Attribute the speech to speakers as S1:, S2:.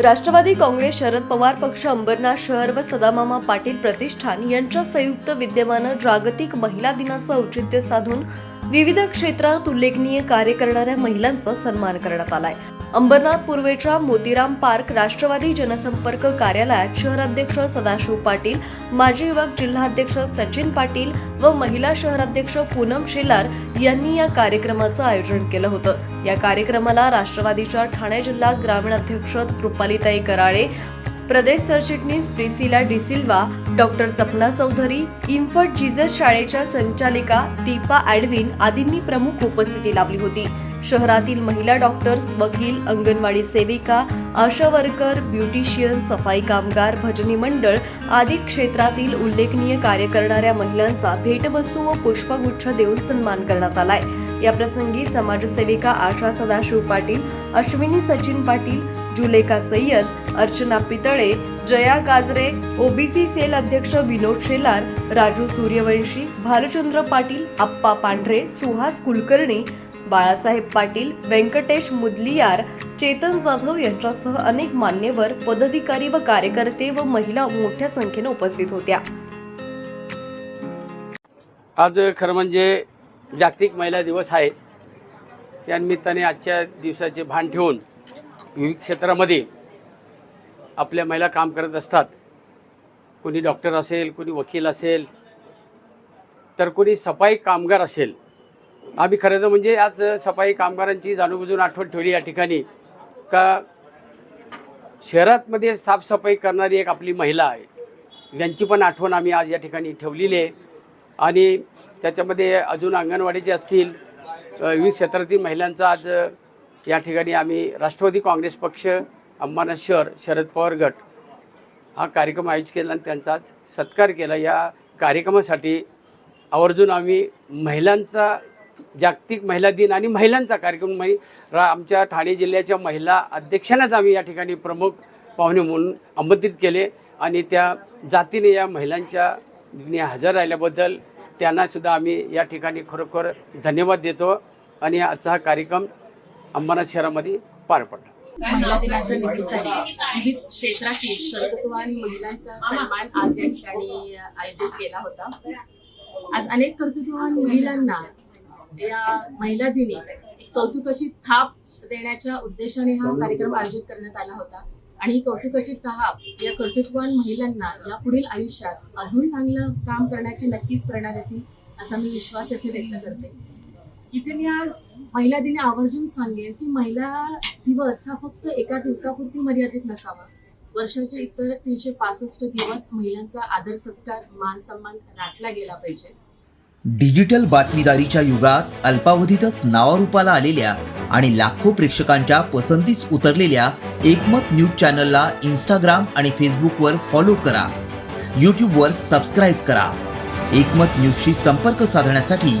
S1: राष्ट्रवादी काँग्रेस शरद पवार पक्ष अंबरनाथ शहर व सदामामा पाटील प्रतिष्ठान यांच्या संयुक्त विद्यमानं जागतिक महिला दिनाचं औचित्य साधून विविध क्षेत्रात उल्लेखनीय कार्य करणाऱ्या महिलांचा सन्मान करण्यात आलाय. अंबरनाथ पूर्वेच्या मोतीराम पार्क राष्ट्रवादी जनसंपर्क कार्यालयात शहराध्यक्ष सदाशिव पाटील माजी युवक जिल्हाध्यक्ष सचिन पाटील व महिला शहराध्यक्ष पूनम शेलार यांनी या कार्यक्रमाचं आयोजन केलं होतं. या कार्यक्रमाला राष्ट्रवादीच्या ठाणे जिल्हा ग्रामीण अध्यक्ष कृपालीताई कराळे प्रदेश सरचिटणीस Priscilla D'Silva doctor Sapna Chaudhari infant Jesus शाळेच्या संचालिका दीपा ॲडविन आदींनी प्रमुख उपस्थिती लाभली होती. शहरातील महिला डॉक्टर्स वकील अंगणवाडी सेविका आशा वर्कर ब्युटिशियन सफाई कामगार भजनी मंडळ आदी क्षेत्रातील उल्लेखनीय कार्य करणाऱ्या महिलांचा भेटवस्तू व पुष्पगुच्छ देऊन सन्मान करण्यात आलाय. याप्रसंगी समाजसेविका आशा सदाशिव पाटील अश्विनी सचिन पाटील जुलेखा सय्यद अर्चना पितळे जया गाजरे ओबीसी सेल अध्यक्ष विनोद शेलार राजू सूर्यवंशी भालचंद्र पाटील आप्पा पांढरे सुहास कुलकर्णी बाळासाहेब पाटील व्यंकटेश मुदलियार चेतन जाधव यांच्यासह अनेक मान्यवर पदाधिकारी व कार्यकर्ते व महिला मोठ्या संख्येने उपस्थित होत्या.
S2: आज खरं म्हणजे जागतिक महिला दिवस आहे. त्यानिमित्ताने आजच्या दिवसाचे भान ठेवून विविध क्षेत्रामध्ये आपल्या महिला काम करत असतात. कोणी डॉक्टर असेल कोणी वकील असेल तर कोणी सफाई कामगार असेल. आम्ही खरं तर म्हणजे आज सफाई कामगारांची जाणूनबुजून आठवण ठेवली या ठिकाणी का शहरातमध्ये साफसफाई करणारी एक आपली महिला आहे. यांची पण आठवण आम्ही आज या ठिकाणी ठेवलेली आहे. आणि त्याच्यामध्ये अजून अंगणवाडीचे असतील विविध क्षेत्रातील महिलांचा आज या ठिकाणी आम्ही राष्ट्रवादी काँग्रेस पक्ष अंबाना शहर शरद पवार गट हा कार्यक्रम आयोजित केला आणि त्यांचाच सत्कार केला. या कार्यक्रमासाठी आवर्जून आम्ही महिलांचा जागतिक महिला दिन आणि महिलांचा कार्यक्रम म्हणजे रा आमच्या ठाणे जिल्ह्याच्या महिला अध्यक्षांनाच आम्ही या ठिकाणी प्रमुख पाहुणे म्हणून आमंत्रित केले आणि त्या जातीने या महिलांच्या हजर राहिल्याबद्दल त्यांनासुद्धा आम्ही या ठिकाणी खरोखर धन्यवाद देतो. आणि आजचा हा कार्यक्रम अंबरनाथ शहरामध्ये पार पडला.
S3: महिला दिनाच्या निमित्ताने विविध क्षेत्रातील कर्तृत्ववान महिलांचा सन्मान आज या ठिकाणी आयोजित केला होता. आज अनेक कर्तृत्ववान महिलांना या महिला दिनी एक कौतुकाची थाप देण्याच्या उद्देशाने हा कार्यक्रम आयोजित करण्यात आला होता. आणि कौतुकाची थाप या कर्तृत्ववान महिलांना या पुढील आयुष्यात अजून चांगलं काम करण्याची नक्कीच प्रेरणा देतील असा मी विश्वास येथे व्यक्त करते. इथे मी आज महिला दिनी आवर्जून सांगेन की महिला दिवस हा फक्त एका दिवसापुरती मर्यादित नसावा. वर्षाचे इतर तीनशे पासष्ट दिवस महिलांचा आदर सत्कार मान सन्मान राखला गेला पाहिजे.
S4: डिजिटल बातमीदारीच्या युगात अल्पावधीतच नावारूपाला आलेल्या आणि लाखो प्रेक्षकांच्या पसंतीस उतरलेल्या एकमत न्यूज चॅनलला इंस्टाग्राम आणि फेसबुकवर फॉलो करा. यूट्यूबवर सबस्क्राईब करा. एकमत न्यूजशी संपर्क साधण्यासाठी